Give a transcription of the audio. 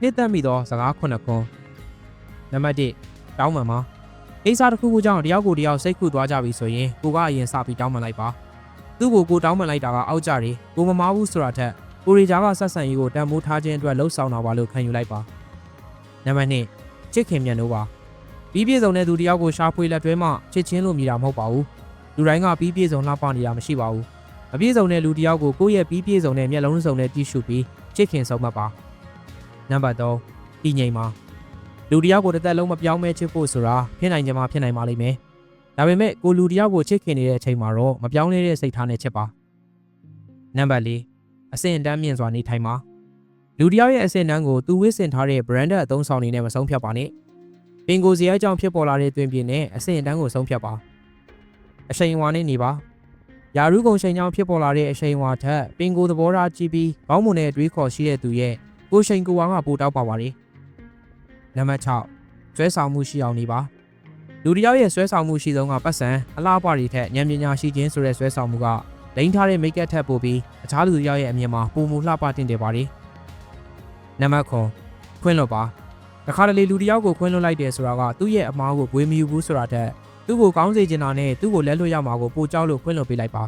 နှစ်သက်မိသောစကားခုနှစ်ခွန်းနံပါတ်1တောင်းပန်ပါကိစ္စတစ်ခုခုကြောင့်တယောက်ကိုတယောက်စိတ်ခုသွားကြပြီဆိုရင်ကိုကအရင်စပြီးတောင်းပန်လိုက်ပါသူ့ကိုကိုတောင်းပန်လိုက်တာကအောက်ကြတယ်ကိုမမားဘူးဆိုတာထက်ကိုရီဂျာကဆက်ဆံရေးကိုတန်ဖိုးထားခြင်းအတွက်လှုပ်ဆောင်တာပါလို့ခံယူလိုက်ပါနံပါတ်2ချစ်ခင်မြန်လို့ပါပြီးပြည့်စုံတဲ့သူတယောက်ကိုရှာဖွေလက်တွဲမှချစ်ချင်းလို့မြည်တာမဟုတ်ပါဘူးလူတိုင်းကပြီးပြည့်စုံလှပနေတာမရှိပါဘူးအပြည့်စုံတဲ့လူတယောက်ကိုကိုယ့်ရဲ့ပြီးပြည့်စုံတဲ့မျက်လုံးစုံနဲ့တီးရှုပြီးချစ်ခင်ဆုံးမပါ နံပါတ်3တည်ငြိမ်ပါလူတယောက်ကိုတစ်သက်လုံးမပြောင်းမဲချစ်ဖို့ဆိုတာဖြစ်နိုင်ကြမှာဖြစ်နိုင်ပါလိမ့်မယ်ဒါပေမဲ့ကိုလူတယောက်ကိုချစ်ခင်နေတဲ့အချိန်မှာတော့မပြောင်းလဲတဲ့စိတ်ထားနဲ့ချစ်ပါနံပါတ်4အဆင့်အတန်းမြင့်စွာနေထိုင်ပါလူတယောက်ရဲ့အဆင့်အတန်းကိုသူဝစ်စင်ထားတဲ့ branded အသုံးဆောင်နေနဲ့မဆုံးဖြတ်ပါနဲ့ပင်ကိုယ်စရိုက်ကြောင့်ဖြစ်ပေါ်လာတဲ့တွင်ပြင်းနဲ့အဆင့်အတန်းကိုဆုံးဖြတ်ပါအချိန်အဝါနဲ့နေပါယာရုကုံချိန်ကြောင့်ဖြစ်ပေါ်လာတဲ့အချိန်အဝါထက်ပင်ကိုယ်သဘောထားကြည့်ပြီးကောင်းမွန်တဲ့တွေးခေါ်ရှိတဲ့သူရဲ့ ကိုယ်ချိန်ကိုယ်ဝါကပိုတောက်ပါပါလေနံပါတ်6ဆွဲဆောင်မှုရှိအောင်နေပါလူတယောက်ရဲ့ဆွဲဆောင်မှုရှိဆုံးကပတ်စံအလားအပါတွေထက်ဉာဏ်ပညာရှိခြင်းဆိုတဲ့ဆွဲဆောင်မှုကလိမ့်ထားတဲ့မိတ်ကပ်ထက်ပိုပြီးအခြားလူတယောက်ရဲ့အမြင်မှာပုံမူလှပတင်တယ်ပါလေနံပါတ်9ခွင့်လွတ်ပါတခါတလေလူတယောက်ကိုခွင့်လွတ်လိုက်တယ်ဆိုတာကသူ့ရဲ့အမားကိုဂွေးမယူဘူးဆိုတာထက်သူ့ကိုကောင်းစေချင်တာနဲ့သူ့ကိုလက်လွတ်ရမှာကိုပိုကြောက်လို့ခွင့်လွတ်ပေးလိုက်ပါ